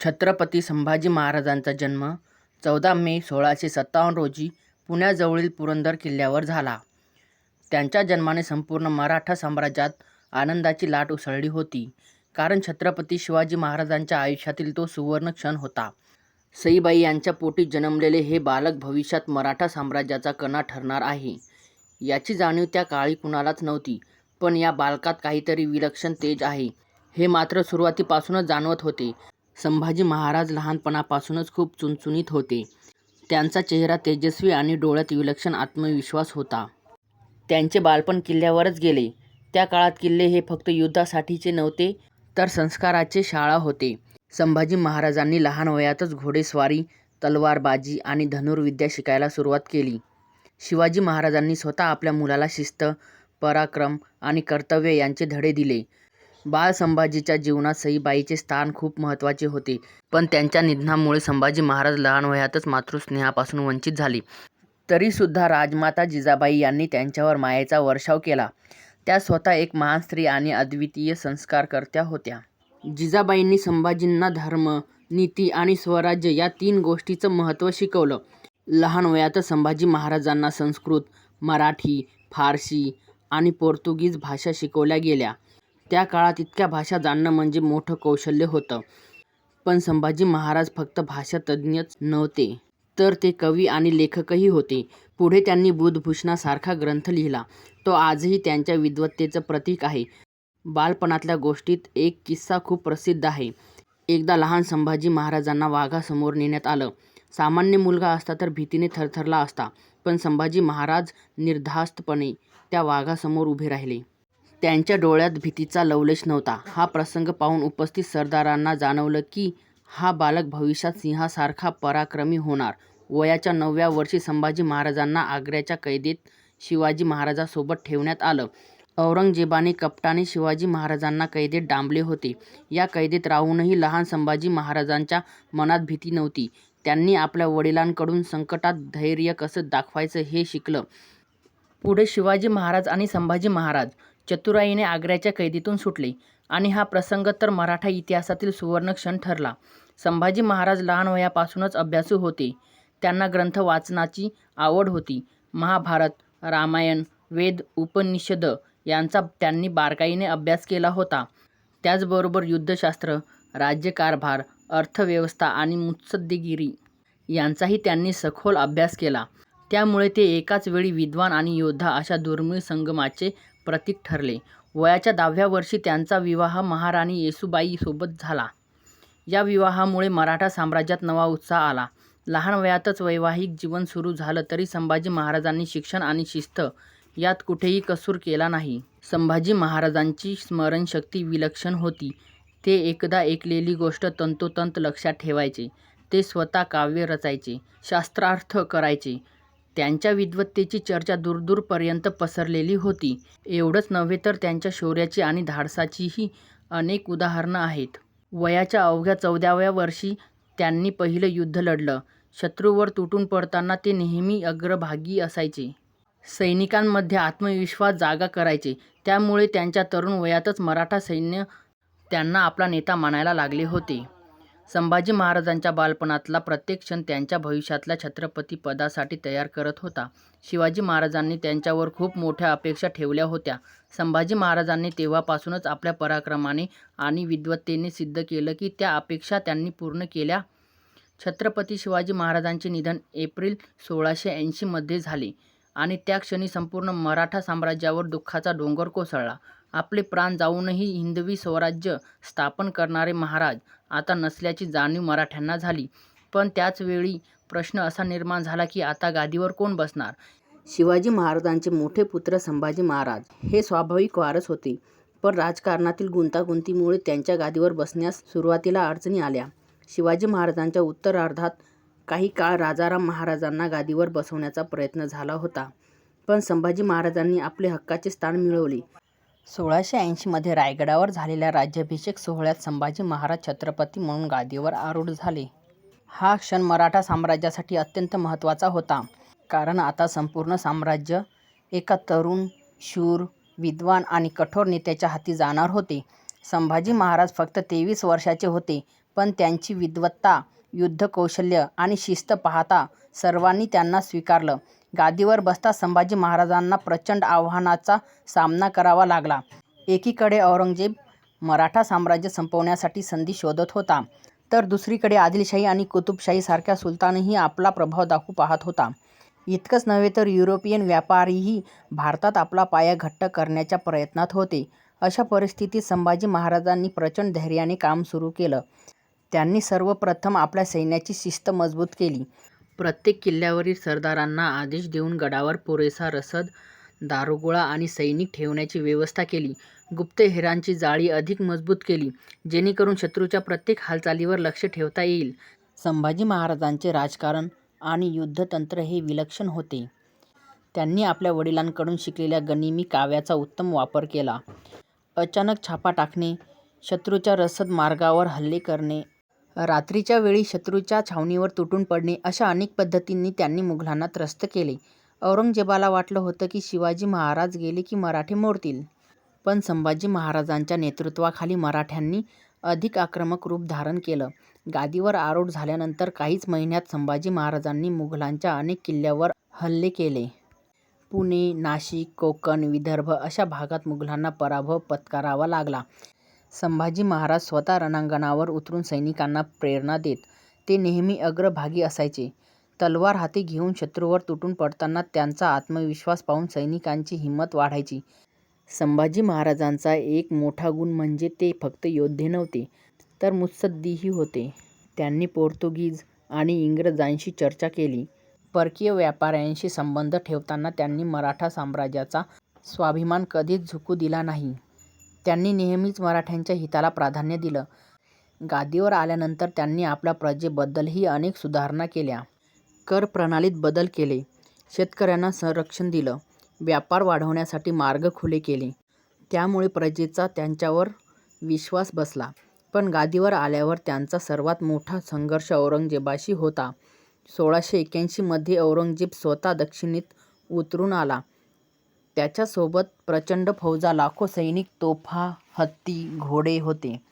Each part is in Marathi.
छत्रपती संभाजी महाराजांचा जन्म चौदा मे सोळाशे सत्तावन्न रोजी पुण्याजवळील पुरंदर किल्ल्यावर झाला. त्यांच्या जन्माने संपूर्ण मराठा साम्राज्यात आनंदाची लाट उसळली होती. कारण छत्रपती शिवाजी महाराजांच्या आयुष्यातील तो सुवर्ण क्षण होता. सईबाई यांच्या पोटी जन्मलेले हे बालक भविष्यात मराठा साम्राज्याचा कणा ठरणार आहे, याची जाणीव त्या काळी कुणालाच नव्हती. पण या बालकात काहीतरी विलक्षण तेज आहे, हे मात्र सुरुवातीपासूनच जाणवत होते. संभाजी महाराज लहानपणापासूनच खूप चुणचुणीत होते. त्यांचा चेहरा तेजस्वी आणि डोळ्यात विलक्षण आत्मविश्वास होता. त्यांचे बालपण किल्ल्यावरच गेले. त्या काळात किल्ले हे फक्त युद्धासाठीचे नव्हते, तर संस्काराचे शाळा होते. संभाजी महाराजांनी लहान वयातच घोडेस्वारी, तलवारबाजी आणि धनुर्विद्या शिकायला सुरुवात केली. शिवाजी महाराजांनी स्वतः आपल्या मुलाला शिस्त, पराक्रम आणि कर्तव्य यांचे धडे दिले. बाळ संभाजीच्या जीवनात सईबाईंचे स्थान खूप महत्त्वाचे होते. पण त्यांच्या निधनामुळे संभाजी महाराज लहान वयातच मातृस्नेहापासून वंचित झाले. तरीसुद्धा राजमाता जिजाबाई यांनी त्यांच्यावर मायेचा वर्षाव केला. त्या स्वतः एक महान स्त्री आणि अद्वितीय संस्कारकर्त्या होत्या. जिजाबाईंनी संभाजींना धर्म, नीती आणि स्वराज्य या तीन गोष्टींचं महत्त्व शिकवलं. लहान वयातच संभाजी महाराजांना संस्कृत, मराठी, फारसी आणि पोर्तुगीज भाषा शिकवल्या गेल्या. त्या काळात इतक्या भाषा जाणणं म्हणजे मोठं कौशल्य होतं. पण संभाजी महाराज फक्त भाषातज्ज्ञच नव्हते, तर ते कवी आणि लेखकही होते. पुढे त्यांनी बुधभूषणासारखा ग्रंथ लिहिला. तो आजही त्यांच्या विद्वत्तेचं प्रतीक आहे. बालपणातल्या गोष्टीत एक किस्सा खूप प्रसिद्ध आहे. एकदा लहान संभाजी महाराजांना वाघासमोर नेण्यात आलं. सामान्य मुलगा असता तर भीतीने थरथरला असता. पण संभाजी महाराज निर्धास्तपणे त्या वाघासमोर उभे राहिले. त्यांच्या डोळ्यात भीतीचा लवलेश नव्हता. हा प्रसंग पाहून उपस्थित सरदारांना जाणवलं की, हा बालक भविष्यात सिंहासारखा पराक्रमी होणार. वयाच्या नवव्या वर्षी संभाजी महाराजांना आग्र्याच्या कैदेत शिवाजी महाराजांसोबत ठेवण्यात आलं. औरंगजेबाने कपटाने शिवाजी महाराजांना कैदेत डांबले होते. या कैदेत राहूनही लहान संभाजी महाराजांच्या मनात भीती नव्हती. त्यांनी आपल्या वडिलांकडून संकटात धैर्य कसं दाखवायचं हे शिकलं. पुढे शिवाजी महाराज आणि संभाजी महाराज चतुराईने आग्र्याच्या कैदीतून सुटले आणि हा प्रसंग तर मराठा इतिहासातील सुवर्ण क्षण ठरला. संभाजी महाराज लहान वयापासूनच अभ्यासू होते. त्यांना ग्रंथ वाचनाची आवड होती. महाभारत, रामायण, वेद, उपनिषद यांचा त्यांनी बारकाईने अभ्यास केला होता. त्याचबरोबर युद्धशास्त्र, राज्यकारभार, अर्थव्यवस्था आणि मुत्सद्देगिरी यांचाही त्यांनी सखोल अभ्यास केला. त्यामुळे ते एकाच वेळी विद्वान आणि योद्धा अशा दुर्मिळ संगमाचे प्रतीक ठरले. वयाच्या दहाव्या वर्षी त्यांचा विवाह महाराणी येसूबाई सोबत झाला. या विवाहामुळे मराठा साम्राज्यात नवा उत्साह आला. लहान वयातच वैवाहिक जीवन सुरू झालं तरी संभाजी महाराजांनी शिक्षण आणि शिस्त यात कुठेही कसूर केला नाही. संभाजी महाराजांची स्मरणशक्ती विलक्षण होती. ते एकदा ऐकलेली गोष्ट तंतोतंत लक्षात ठेवायचे. ते स्वतः काव्य रचायचे, शास्त्रार्थ करायचे. त्यांच्या विद्वत्तेची चर्चा दूरदूरपर्यंत पसरलेली होती. एवढंच नव्हे तर त्यांच्या शौर्याची आणि धाडसाचीही अनेक उदाहरणं आहेत. वयाच्या अवघ्या चौदाव्या वर्षी त्यांनी पहिलं युद्ध लढलं. शत्रूवर तुटून पडताना ते नेहमी अग्रभागी असायचे. सैनिकांमध्ये आत्मविश्वास जागा करायचे. त्यामुळे त्यांच्या तरुण वयातच मराठा सैन्य त्यांना आपला नेता मानायला लागले होते. संभाजी महाराजांच्या बालपणातला प्रत्येक क्षण त्यांच्या भविष्यातल्या छत्रपतीपदासाठी तयार करत होता. शिवाजी महाराजांनी त्यांच्यावर खूप मोठ्या अपेक्षा ठेवल्या होत्या. संभाजी महाराजांनी तेव्हापासूनच आपल्या पराक्रमाने आणि विद्वत्तेने सिद्ध केलं की त्या अपेक्षा त्यांनी पूर्ण केल्या. छत्रपती शिवाजी महाराजांचे निधन एप्रिल सोळाशे ऐंशीमध्ये झाले आणि त्या क्षणी संपूर्ण मराठा साम्राज्यावर दुःखाचा डोंगर कोसळला. आपले प्राण जाऊनही हिंदवी स्वराज्य स्थापन करणारे महाराज आता नसल्याची जाणीव मराठ्यांना झाली. पण त्याचवेळी प्रश्न असा निर्माण झाला की आता गादीवर कोण बसणार? शिवाजी महाराजांचे मोठे पुत्र संभाजी महाराज हे स्वाभाविक वारस होते. पण राजकारणातील गुंतागुंतीमुळे त्यांच्या गादीवर बसण्यास सुरुवातीला अडचणी आल्या. शिवाजी महाराजांच्या उत्तरार्धात काही काळ राजाराम महाराजांना गादीवर बसवण्याचा प्रयत्न झाला होता. पण संभाजी महाराजांनी आपले हक्काचे स्थान मिळवले. सोळाशे ऐंशीमध्ये रायगडावर झालेल्या राज्याभिषेक सोहळ्यात संभाजी महाराज छत्रपती म्हणून गादीवर आरूढ झाले. हा क्षण मराठा साम्राज्यासाठी अत्यंत महत्त्वाचा होता. कारण आता संपूर्ण साम्राज्य एका तरुण, शूर, विद्वान आणि कठोर नेत्याच्या हाती जाणार होते. संभाजी महाराज फक्त तेवीस वर्षाचे होते, पण त्यांची विद्वत्ता, युद्धकौशल्य आणि शिस्त पाहता सर्वांनी त्यांना स्वीकारलं. गादीवर बसताच संभाजी महाराजांना प्रचंड आव्हानाचा सामना करावा लागला. एकीकडे औरंगजेब मराठा साम्राज्य संपवण्यासाठी संधी शोधत होता, तर दुसरीकडे आदिलशाही आणि कुतुबशाहीसारखा सुलतानही आपला प्रभाव दाखवू पाहत होता. इतकंच नव्हे तर युरोपियन व्यापारीही भारतात आपला पाया घट्ट करण्याच्या प्रयत्नात होते. अशा परिस्थितीत संभाजी महाराजांनी प्रचंड धैर्याने काम सुरू केलं. त्यांनी सर्वप्रथम आपल्या सैन्याची शिस्त मजबूत केली. प्रत्येक किल्ल्यावरील सरदारांना आदेश देऊन गडावर पुरेसा रसद, दारुगोळा आणि सैनिक ठेवण्याची व्यवस्था केली. गुप्तहेरांची जाळी अधिक मजबूत केली, जेणेकरून शत्रूच्या प्रत्येक हालचालीवर लक्ष ठेवता येईल. संभाजी महाराजांचे राजकारण आणि युद्धतंत्र हे विलक्षण होते. त्यांनी आपल्या वडिलांकडून शिकलेल्या गनिमी काव्याचा उत्तम वापर केला. अचानक छापा टाकणे, शत्रूच्या रसद मार्गावर हल्ले करणे, रात्रीच्या वेळी शत्रूच्या छावणीवर तुटून पडणे अशा अनेक पद्धतींनी त्यांनी मुघलांना त्रस्त केले. औरंगजेबाला वाटलं होतं की शिवाजी महाराज गेले की मराठे मोडतील. पण संभाजी महाराजांच्या नेतृत्वाखाली मराठ्यांनी अधिक आक्रमक रूप धारण केलं. गादीवर आरूढ झाल्यानंतर काहीच महिन्यांत संभाजी महाराजांनी मुघलांच्या अनेक किल्ल्यांवर हल्ले केले. पुणे, नाशिक, कोकण, विदर्भ अशा भागात मुघलांना पराभव पत्करावा लागला. संभाजी महाराज स्वतः रणांगणावर उतरून सैनिकांना प्रेरणा देत. ते नेहमी अग्रभागी असायचे. तलवार हाती घेऊन शत्रूवर तुटून पडताना त्यांचा आत्मविश्वास पाहून सैनिकांची हिंमत वाढायची. संभाजी महाराजांचा एक मोठा गुण म्हणजे ते फक्त योद्धे नव्हते, तर मुत्सद्दीही होते. त्यांनी पोर्तुगीज आणि इंग्रजांशी चर्चा केली. परकीय व्यापाऱ्यांशी संबंध ठेवताना त्यांनी मराठा साम्राज्याचा स्वाभिमान कधीच झुकू दिला नाही. त्यांनी नेहमीच मराठ्यांच्या हिताला प्राधान्य दिलं. गादीवर आल्यानंतर त्यांनी आपल्या प्रजेबद्दलही अनेक सुधारणा केल्या. कर प्रणालीत बदल केले, शेतकऱ्यांना संरक्षण दिलं, व्यापार वाढवण्यासाठी मार्ग खुले केले. त्यामुळे प्रजेचा त्यांच्यावर विश्वास बसला. पण गादीवर आल्यावर त्यांचा सर्वात मोठा संघर्ष औरंगजेबाशी होता. सोळाशे एक्याऐंशी मध्ये औरंगजेब स्वतः दक्षिणेत उतरून आला. त्याच्यासोबत प्रचंड फौजा, लाखो सैनिक, तोफा, हत्ती, घोडे होते.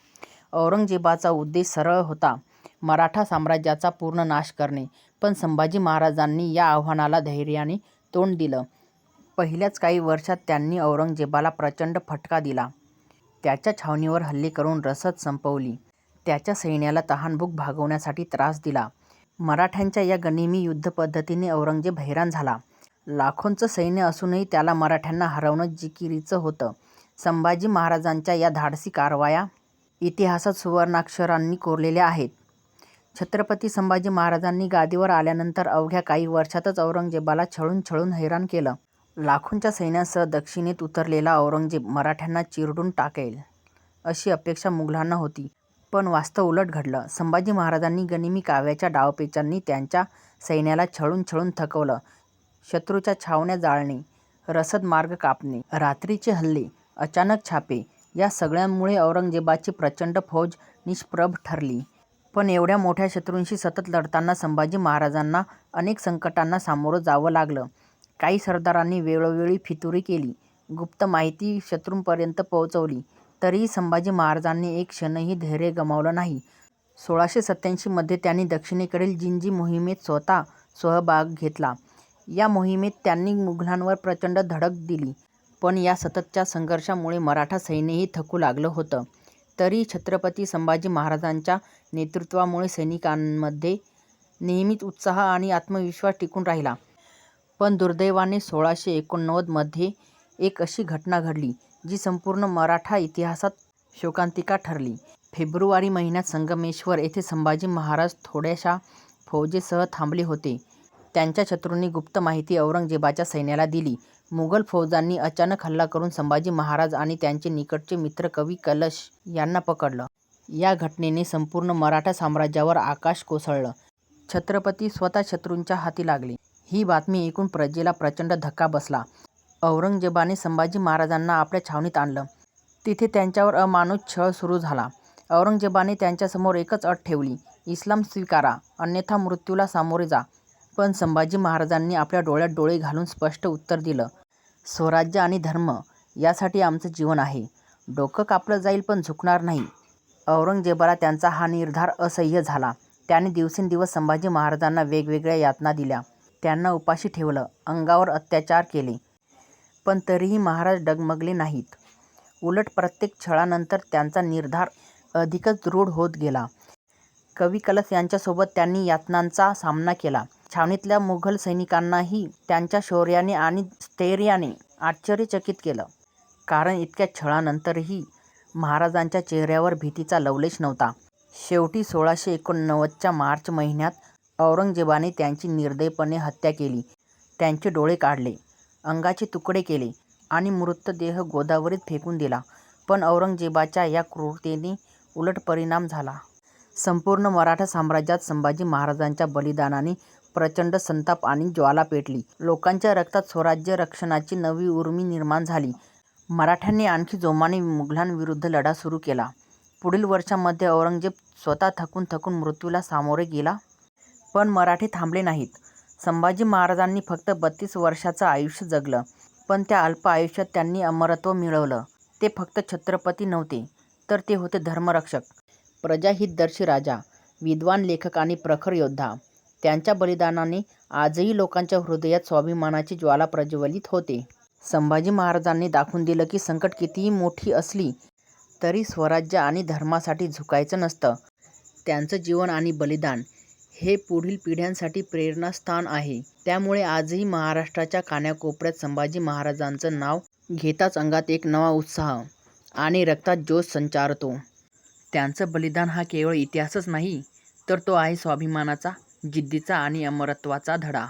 औरंगजेबाचा उद्देश सरळ होता मराठा साम्राज्याचा पूर्ण नाश करणे. पण संभाजी महाराजांनी या आव्हानाला धैर्याने तोंड दिलं. पहिल्याच काही वर्षांत त्यांनी औरंगजेबाला प्रचंड फटका दिला. त्याच्या छावणीवर हल्ले करून रसद संपवली. त्याच्या सैन्याला तहानभूक भागवण्यासाठी त्रास दिला. मराठ्यांच्या या गनिमी युद्धपद्धतीने औरंगजेब हैराण झाला. लाखोंचं सैन्य असूनही त्याला मराठ्यांना हरवणं जिकिरीचं होतं. संभाजी महाराजांच्या या धाडसी कारवाया इतिहासात सुवर्णाक्षरांनी कोरलेल्या आहेत. छत्रपती संभाजी महाराजांनी गादीवर आल्यानंतर अवघ्या काही वर्षांतच औरंगजेबाला छळून छळून हैराण केलं. लाखोंच्या सैन्यासह दक्षिणेत उतरलेला औरंगजेब मराठ्यांना चिरडून टाकेल, अशी अपेक्षा मुघलांना होती. पण वास्तव उलट घडलं. संभाजी महाराजांनी गनिमी काव्याच्या डावपेचांनी त्यांच्या सैन्याला छळून छळून थकवलं. शत्रूच्या छावण्या जाळणे, रसद मार्ग कापणे, रात्रीचे हल्ले, अचानक छापे या सगळ्यांमुळे औरंगजेबाची प्रचंड फौज निष्प्रभ ठरली. पण एवढ्या मोठ्या शत्रूंशी सतत लढताना संभाजी महाराजांना अनेक संकटांना सामोरं जावं लागलं. काही सरदारांनी वेळोवेळी फितुरी केली, गुप्त माहिती शत्रूंपर्यंत पोहोचवली. तरीही संभाजी महाराजांनी एक क्षणही धैर्य गमावलं नाही. सोळाशे सत्त्याऐंशी मध्ये त्यांनी दक्षिणेकडील जिंजी मोहिमेत स्वतः सहभाग घेतला. या मोहिमेत त्यांनी मुघलांवर प्रचंड धडक दिली. पण या सततच्या संघर्षामुळे मराठा सैन्यही थकू लागलं होतं. तरी छत्रपती संभाजी महाराजांच्या नेतृत्वामुळे सैनिकांमध्ये नेहमीच उत्साह आणि आत्मविश्वास टिकून राहिला. पण दुर्दैवाने सोळाशे एकोणनव्वदमध्ये एक अशी घटना घडली, जी संपूर्ण मराठा इतिहासात शोकांतिका ठरली. फेब्रुवारी महिन्यात संगमेश्वर येथे संभाजी महाराज थोड्याशा फौजेसह थांबले होते. त्यांच्या शत्रूंनी गुप्त माहिती औरंगजेबाच्या सैन्याला दिली. मुघल फौजांनी अचानक हल्ला करून संभाजी महाराज आणि त्यांचे निकटचे मित्र कवी कलश यांना पकडलं. या घटनेने संपूर्ण मराठा साम्राज्यावर आकाश कोसळलं. छत्रपती स्वतः शत्रूंच्या हाती लागले. ही बातमी ऐकून प्रजेला प्रचंड धक्का बसला. औरंगजेबाने संभाजी महाराजांना आपल्या छावणीत आणलं. तिथे त्यांच्यावर अमानुष छळ सुरू झाला. औरंगजेबाने त्यांच्यासमोर एकच अट ठेवली, इस्लाम स्वीकारा अन्यथा मृत्यूला सामोरे जा. पण संभाजी महाराजांनी आपल्या डोळ्यात डोळे घालून स्पष्ट उत्तर दिलं, स्वराज्य आणि धर्म यासाठी आमचं जीवन आहे. डोकं कापलं जाईल पण झुकणार नाही. औरंगजेबाला त्यांचा हा निर्धार असह्य झाला. त्याने दिवसेंदिवस संभाजी महाराजांना वेगवेगळ्या यातना दिल्या. त्यांना उपाशी ठेवलं, अंगावर अत्याचार केले. पण तरीही महाराज डगमगले नाहीत. उलट प्रत्येक छळानंतर त्यांचा निर्धार अधिकच दृढ होत गेला. कवी कलश यांच्यासोबत त्यांनी यातनांचा सामना केला. छावणीतल्या मुघल सैनिकांनाही त्यांच्या शौर्याने आणि स्थैर्याने आश्चर्यचकित केलं. कारण इतक्या छळानंतरही महाराजांच्या चेहऱ्यावर भीतीचा लवलेश नव्हता. शेवटी सोळाशे एकोणनव्वदच्या मार्च महिन्यात औरंगजेबाने त्यांची निर्दयपणे हत्या केली. त्यांचे डोळे काढले, अंगाचे तुकडे केले आणि मृतदेह गोदावरीत फेकून दिला. पण औरंगजेबाच्या या क्रूरतेने उलट परिणाम झाला. संपूर्ण मराठा साम्राज्यात संभाजी महाराजांच्या बलिदानाने प्रचंड संताप आणि ज्वाला पेटली. लोकांच्या रक्तात स्वराज्य रक्षणाची नवी उर्मी निर्माण झाली. मराठ्यांनी आणखी जोमाने मुघलांविरुद्ध लढा सुरू केला. पुढील वर्षांमध्ये औरंगजेब स्वतः थकून थकून मृत्यूला सामोरे गेला. पण मराठे थांबले नाहीत. संभाजी महाराजांनी फक्त बत्तीस वर्षांचं आयुष्य जगलं. पण त्या अल्प आयुष्यात त्यांनी अमरत्व मिळवलं. ते फक्त छत्रपती नव्हते, तर ते होते धर्मरक्षक, प्रजाहितदर्शी राजा, विद्वान लेखक आणि प्रखर योद्धा. त्यांच्या बलिदानाने आजही लोकांच्या हृदयात स्वाभिमानाची ज्वाला प्रज्वलित होते. संभाजी महाराजांनी दाखवून दिलं की संकटं कितीही मोठी असली तरी स्वराज्य आणि धर्मासाठी झुकायचं नसतं. त्यांचं जीवन आणि बलिदान हे पुढील पिढ्यांसाठी प्रेरणास्थान आहे. त्यामुळे आजही महाराष्ट्राच्या कानाकोपऱ्यात संभाजी महाराजांचं नाव घेताच अंगात एक नवा उत्साह आणि रक्तात जोश संचारतो. त्यांचं बलिदान हा केवळ इतिहासच नाही, तर तो आहे स्वाभिमानाचा, जिद्दीचा आणि अमरत्वाचा धडा.